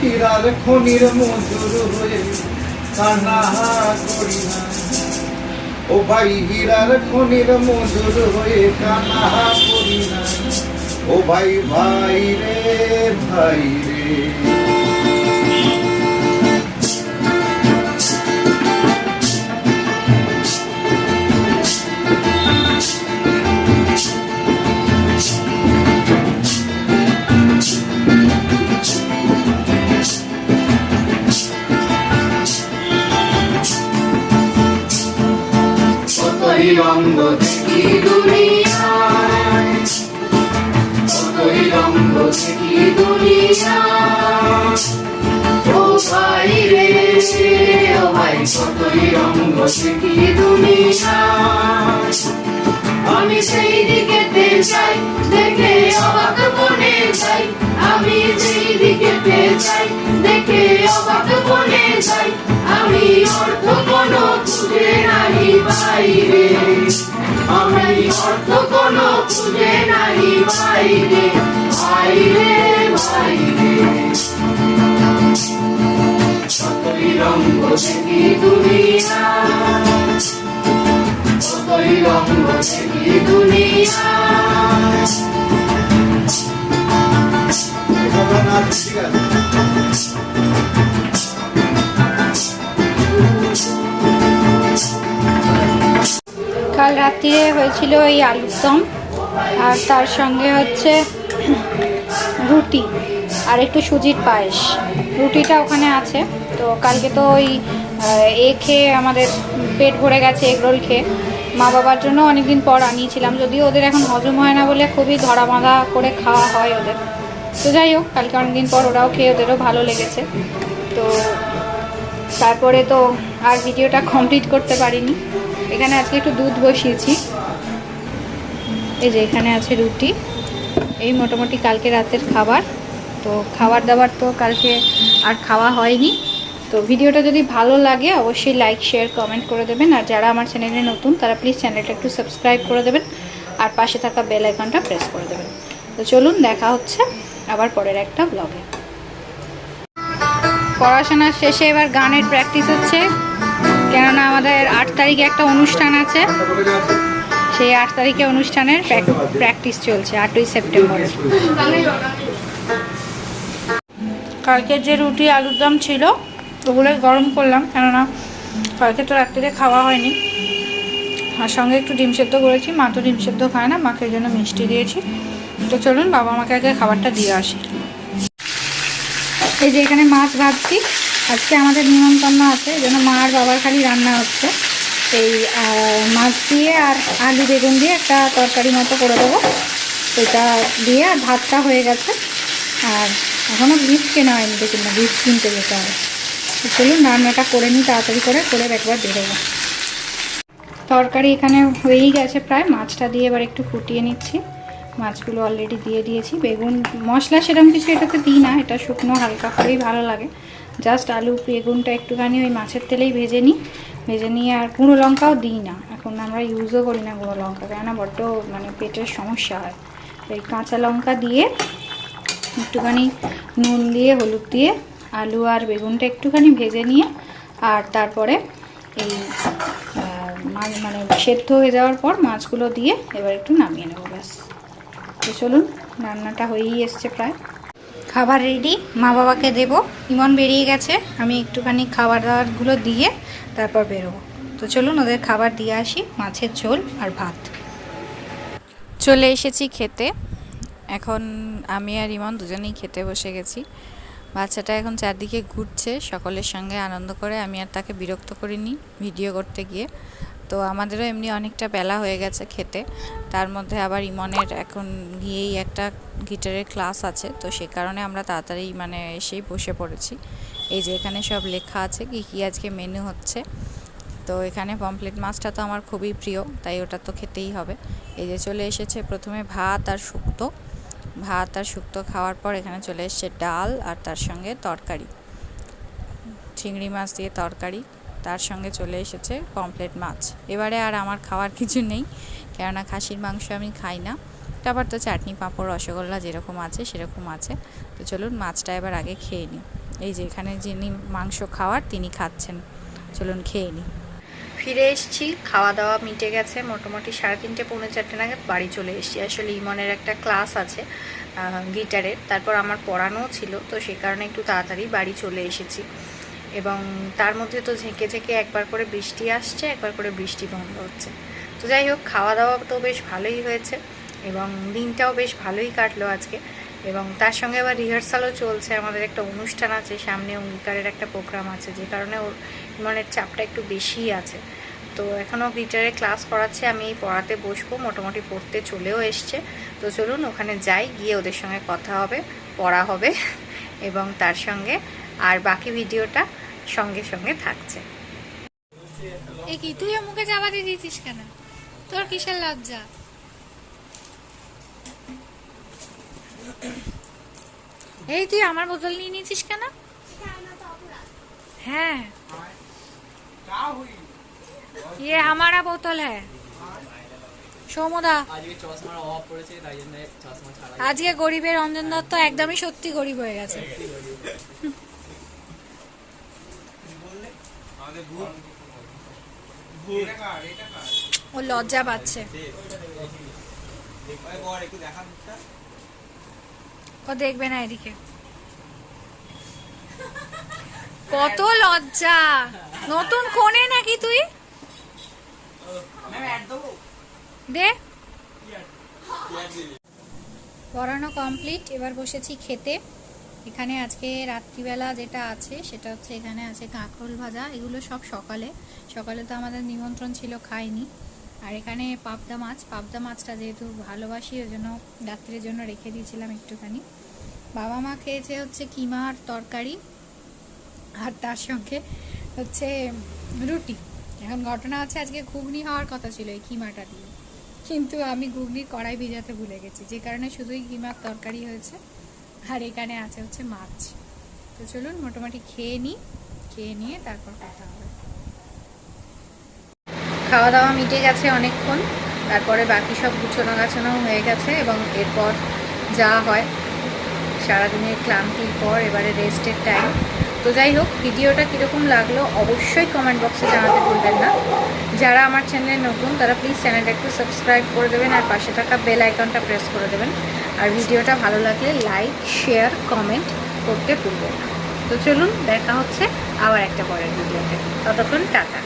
হীরার খনির মজুর হয়ে কানা করি ও ভাই, হীরার খনির মজুর হয়ে কানা করি ও ভাই ভাই রে ভাই রে। রঙ্গ দেখি দুনিয়ায় কতই রঙ্গ দেখি দুনিয়ায় ও ভাই রে ও ভাই কতই রঙ্গ দেখি দুনিয়ায় আমি সেই দিকেতে যাই দেখে অবাক মনে আমি অর্থ কোনো খুঁজে নাহি বাইরে বাইরে বাইরে। কতই রঙ্গ দেখি দুনিয়া কতই রঙ্গ দেখি দুনিয়া। ঠিক আছে। রাত্রিরে হয়েছিল এই আলুর দম, আর তার সঙ্গে হচ্ছে রুটি আর একটু সুজির পায়েস। রুটিটা ওখানে আছে, তো কালকে তো ওই এ খেয়ে আমাদের পেট ভরে গেছে এগ রোল খেয়ে। মা বাবার জন্য অনেকদিন পর আনিয়েছিলাম, যদিও ওদের এখন হজম হয় না বলে খুবই ধরা বাঁধা করে খাওয়া হয় ওদের। তো যাই হোক, কালকে অনেকদিন পর ওরাও খেয়ে ওদেরও ভালো লেগেছে। তো তারপরে তো আর ভিডিওটা কমপ্লিট করতে পারিনি। এখানে আজকে একটু দুধ বসিয়েছি। এই যে এখানে আছে রুটি। এই মোটামুটি কালকে রাতের খাবার। তো খাবার দাবার তো কালকে আর খাওয়া হয়নি। তো ভিডিওটা যদি ভালো লাগে, অবশ্যই লাইক শেয়ার কমেন্ট করে দেবেন। আর যারা আমার চ্যানেলে নতুন, তারা প্লিজ চ্যানেলটা একটু সাবস্ক্রাইব করে দেবেন। আর পাশে থাকা বেল আইকনটা প্রেস করে দেবেন। তো চলুন, দেখা হচ্ছে আবার পরের একটা ব্লগে পড়াশোনা শেষে এবার গানের প্র্যাকটিস হচ্ছে। কেননা আমাদের আট তারিখে একটা অনুষ্ঠান আছে। সেই আট তারিখে অনুষ্ঠানের প্র্যাকটিস চলছে, আটই সেপ্টেম্বরে। কালকের যে রুটি আলুর দম ছিল ওগুলো গরম করলাম, কেননা কালকে তো রাত্রিরে খাওয়া হয়নি। আর সঙ্গে একটু ডিম সেদ্ধ করেছি, মা তো ডিম সেদ্ধ খায় না, মাকে জন্য মিষ্টি দিয়েছি। তো চলুন, বাবা মাকে আগে খাবারটা দিয়ে আসি। এই যে এখানে মাছ ভাজছি। আজকে আমাদের নিমন্ত্রণ আছে যেন মা আর বাবার খালি রান্না হচ্ছে। এই মাছ দিয়ে আর আলু বেগুন দিয়ে একটা তরকারি মতো করে দেবো। এটা দিয়ে আর ভাতটা হয়ে গেছে। আর এখনও বিফ কেনা হয়নি দেখুন না বিফ কিনতে যেতে হবে। চলুন, রান্নাটা করে নিই, তাড়াতাড়ি করে করে একবার বেরোবো তরকারি এখানে হয়েই গেছে প্রায়, মাছটা দিয়ে এবার একটু ফুটিয়ে নিচ্ছি। মাছগুলো অলরেডি দিয়ে দিয়েছি। বেগুন, মশলা সেরকম কিছু এটাতে দিই না, এটা শুকনো হালকা করেই ভালো লাগে। জাস্ট আলু, বেগুনটা একটুখানি ওই মাছের তেলেই ভেজে নিই। ভেজে নিয়ে আর গুঁড়ো লঙ্কাও দিই না। এখন আমরা ইউজও করি না গুঁড়ো লঙ্কা, কেননা বড্ড মানে পেটের সমস্যা হয়। এই কাঁচা লঙ্কা দিয়ে একটুখানি নুন দিয়ে, হলুদ দিয়ে আলু আর বেগুনটা একটুখানি ভেজে নিয়ে আর তারপরে এই মাছ মানে সেদ্ধ হয়ে যাওয়ার পর মাছগুলো দিয়ে এবার একটু নামিয়ে নেব ব্যাস। তো চলুন, রান্নাটা হয়েই এসছে প্রায়। খাবার রেডি মা বাবাকে দেবো। ইমন বেরিয়ে গেছে, আমি একটুখানি খাবার দাবারগুলো দিয়ে তারপর বেরোবো। তো চলুন ওদের খাবার দিয়ে আসি, মাছের ঝোল আর ভাত। চলে এসেছি খেতে। এখন আমি আর ইমন দুজনেই খেতে বসে গেছি। বাচ্চাটা এখন চারদিকে ঘুরছে, সকলের সঙ্গে আনন্দ করে। আমি আর তাকে বিরক্ত করিনি, ভিডিও করতে গিয়ে। তো আমাদেরও এমনি অনেকটা বেলা হয়ে গেছে খেতে। তার মধ্যে আবার ইমনের এখন গিয়েই একটা গিটারের ক্লাস আছে, তো সে কারণে আমরা তাড়াতাড়ি মানে এসেই বসে পড়েছি। এই যে এখানে সব লেখা আছে কি, কী আজকে মেনু হচ্ছে। তো এখানে পমপ্লেট মাছটা তো আমার খুবই প্রিয়, তাই ওটা তো খেতেই হবে। এই যে চলে এসেছে প্রথমে ভাত আর শুক্তো। ভাত আর শুক্তো খাওয়ার পর এখানে চলে এসেছে ডাল আর তার সঙ্গে তরকারি। চিংড়ি মাছ দিয়ে তরকারি। তার সঙ্গে চলে এসেছে পমপ্লেট মাছ। এবারে আর আমার খাওয়ার কিছু নেই, কেননা খাসির মাংস আমি খাই না। তারপর তো চাটনি, পাঁপড়, রসগোল্লা যেরকম আছে সেরকম আছে। তো চলুন মাছটা এবার আগে খেয়ে নিই। এই যে এখানে যিনি মাংস খাওয়ার তিনি খাচ্ছেন। চলুন খেয়ে নিই। ফিরে এসেছি খাওয়া দাওয়া মিটে গেছে। মোটামুটি সাড়ে তিনটে, পৌনে চারটে নাগাদ বাড়ি চলে এসেছি। আসলে ইমনের একটা ক্লাস আছে গিটারের। তারপর আমার পড়ানোও ছিল, তো সে কারণে একটু তাড়াতাড়ি বাড়ি চলে এসেছি। এবং তার মধ্যে তো ঝেঁকে ঝেঁকে একবার করে বৃষ্টি আসছে, একবার করে বৃষ্টি বন্ধ হচ্ছে। তো যাই হোক খাওয়া দাওয়া তো বেশ ভালোই হয়েছে এবং দিনটাও বেশ ভালোই কাটলো আজকে। এবং তার সঙ্গে আবার রিহার্সালও চলছে, আমাদের একটা অনুষ্ঠান আছে, সামনে অঙ্গীকারের একটা প্রোগ্রাম আছে, যে কারণে ওর ইমনের চাপটা একটু বেশিই আছে। তো এখনও গিটারে ক্লাস করাচ্ছে, আমি পড়াতে বসবো, মোটামুটি পড়তে চলেও এসছে। তো চলুন, ওখানে যাই, গিয়ে ওদের সঙ্গে কথা হবে, পড়া হবে। এবং তার সঙ্গে আর বাকি ভিডিওটা সঙ্গে সঙ্গে থাকছে এ কি তুই মুখে চাপা দিয়ে দিয়েছিস কেন তোর কিসের লজ্জা এই তুই আমার বোতল নিয়ে নিয়েছিস কেন হ্যাঁ ये हमारा बोतल है সৌমদা আজকে চশমার অভাব পড়েছে তাই জন্য চশমা ছাড়া আজকে গরিবের রঞ্জন দত্ত একদমই সত্যি গরিব হয়ে গেছে ও লজ্জা পাচ্ছে। ও দেখবে না এদিকে। কত লজ্জা! নতুন কোণে নাকি তুই? দে। পড়ানো কমপ্লিট এবার বসেছি খেতে। এখানে আজকে রাত্রিবেলা যেটা আছে, সেটা হচ্ছে এখানে আছে কাঁকরোল ভাজা। এগুলো সব সকালে। সকালে তো আমাদের নিমন্ত্রণ ছিল খাইনি। আর এখানে পাবদা মাছ। পাবদা মাছটা যেহেতু ভালোবাসি ওই জন্য রাত্রের জন্য রেখে দিয়েছিলাম একটুখানি। বাবা মা খেয়েছে হচ্ছে কিমার তরকারি আর তার সঙ্গে হচ্ছে রুটি। এখন ঘটনা হচ্ছে আজকে ঘুগনি হওয়ার কথা ছিল এই কিমাটা দিয়ে। কিন্তু আমি ঘুগনির কড়াই ভিজাতে ভুলে গেছি। যে কারণে শুধুই কিমার তরকারি হয়েছে। আর এখানে আছে হচ্ছে মাছ। তো চলুন মোটামুটি খেয়ে নিই, খেয়ে নিয়ে তারপর কথা হবে। খাওয়া দাওয়া মিটে গেছে অনেকক্ষণ, তারপরে বাকি সব গুছোনো গাছানো হয়ে গেছে এবং এরপর যা হয়, সারাদিনের ক্লান্তির পর এবারে রেস্টের টাইম তো যাই হোক, ভিডিওটা কীরকম লাগল অবশ্যই কমেন্ট বক্সে জানাতে ভুলবেন না। যারা আমার চ্যানেলে নতুন, তারা প্লিজ চ্যানেলটা একটু সাবস্ক্রাইব করে দেবেন আর পাশে থাকা বেল আইকনটা প্রেস করে দেবেন। আর ভিডিওটা ভালো লাগলে লাইক শেয়ার কমেন্ট করতে ভুলবেন তো চলুন, দেখা হচ্ছে আবার একটা পরের ভিডিওতে ততক্ষণ টাটা।